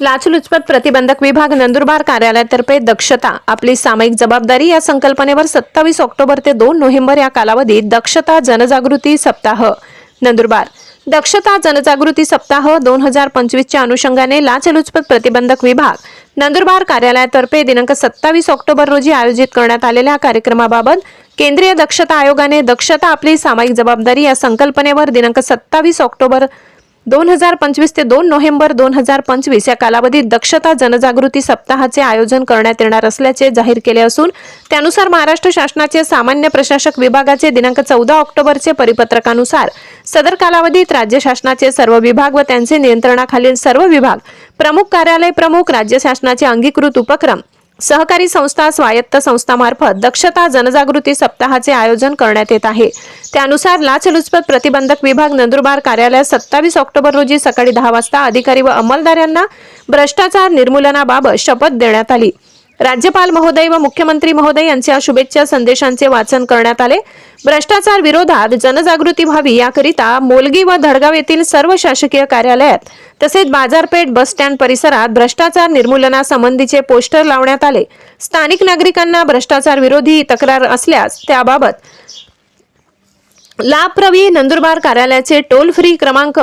लाचलुचपत प्रतिबंधक विभाग नंदुरबार कार्यालयातर्फे दक्षता आपली सामायिक जबाबदारी या संकल्पनेवर सत्तावीस ऑक्टोबर ते दोन नोव्हेंबर या कालावधीत दक्षता जनजागृती सप्ताह नंदुरबार. दक्षता जनजागृती सप्ताह दोन हजार पंचवीसच्या अनुषंगाने लाचलुचपत प्रतिबंधक विभाग नंदुरबार कार्यालयातर्फे दिनांक सत्तावीस ऑक्टोबर रोजी आयोजित करण्यात आलेल्या कार्यक्रमाबाबत केंद्रीय दक्षता आयोगाने दक्षता आपली सामायिक जबाबदारी या संकल्पनेवर दिनांक सत्तावीस ऑक्टोबर दोन हजार पंचवीस ते दोन नोव्हेंबर दोन हजार पंचवीस या कालावधीत दक्षता जनजागृती सप्ताहाचे आयोजन करण्यात येणार असल्याचे जाहीर केले असून त्यानुसार महाराष्ट्र शासनाचे सामान्य प्रशासक विभागाचे दिनांक चौदा ऑक्टोबरचे परिपत्रकानुसार सदर कालावधीत राज्य शासनाचे सर्व विभाग व त्यांचे नियंत्रणाखालील सर्व विभाग प्रमुख कार्यालय प्रमुख राज्य शासनाचे अंगीकृत उपक्रम सहकारी संस्था स्वायत्त संस्थामार्फत दक्षता जनजागृती सप्ताहाचे आयोजन करण्यात येत आहे. त्यानुसार लाचलुचपत प्रतिबंधक विभाग नंदुरबार कार्यालयात सत्तावीस ऑक्टोबर रोजी सकाळी दहा वाजता अधिकारी व अंमलदार यांना भ्रष्टाचार निर्मूलनाबाबत शपथ देण्यात आली. राज्यपाल महोदय व मुख्यमंत्री महोदय यांच्या शुभेच्छा संदेशांचे वाचन करण्यात आले. भ्रष्टाचार विरोधात जनजागृती व्हावी याकरिता मोलगी व धडगाव येथील सर्व शासकीय कार्यालयात तसेच बाजारपेठ बस स्टँड परिसरात भ्रष्टाचार निर्मूलनासंबंधीचे पोस्टर लावण्यात आले. स्थानिक नागरिकांना भ्रष्टाचार विरोधी तक्रार असल्यास त्याबाबत लाभप्रवी नंदुरबार कार्यालयाचे टोल फ्री क्रमांक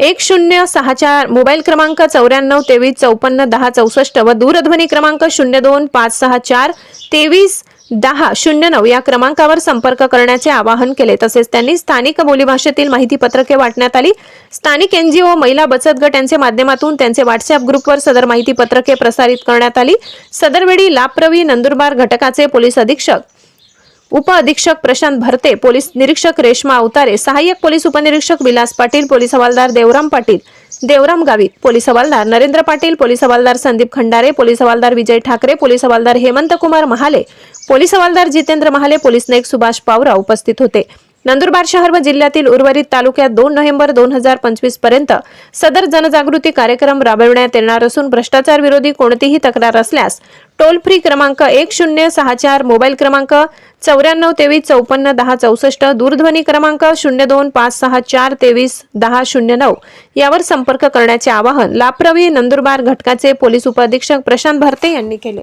एक शून्य सहा चार मोबाईल क्रमांक चौऱ्याण्णव तेवीस चौपन्न दहा चौसष्ट व दूरध्वनी क्रमांक शून्य दोन पाच सहा चार तेवीस दहा शून्य नऊ या क्रमांकावर संपर्क करण्याचे आवाहन केले. तसेच त्यांनी स्थानिक बोलीभाषेतील माहिती पत्रके वाटण्यात आली. स्थानिक एनजीओ महिला बचत गट यांच्या माध्यमातून त्यांचे व्हॉट्सअप ग्रुपवर सदर माहिती पत्रके प्रसारित करण्यात आली. सदरवेळी लाभप्रवी नंदुरबार घटकाचे पोलीस अधीक्षक उप अधीक्षक प्रशांत भरते पोलीस निरीक्षक रेश्मा अवतारे सहाय्यक पोलीस उपनिरीक्षक विलास पाटील पोलीस हवालदार देवराम पाटील देवराम गावित पोलीस हवालदार नरेंद्र पाटील पोलीस हवालदार संदीप खंडारे पोलीस हवालदार विजय ठाकरे पोलीस हवालदार हेमंत कुमार महाले पोलीस हवालदार जितेंद्र महाले पोलीस नाईक सुभाष पावरा उपस्थित होते. नंदुरबार शहर व जिल्ह्यातील उर्वरित तालुक्यात दोन नोव्हेंबर दोन हजार पंचवीसपर्यंत सदर जनजागृती कार्यक्रम राबविण्यात येणार असून भ्रष्टाचार विरोधी कोणतीही तक्रार असल्यास टोल फ्री क्रमांक एक शून्य सहा चार मोबाईल क्रमांक चौऱ्याण्णव तेवीस चौपन्न दहा चौसष्ट दूरध्वनी क्रमांक शून्य दोन पाच सहा चार तेवीस दहा शून्य नऊ यावर संपर्क करण्याचे आवाहन लाप्रवी नंदुरबार घटकाचे पोलीस उपअधीक्षक प्रशांत भरते यांनी केले.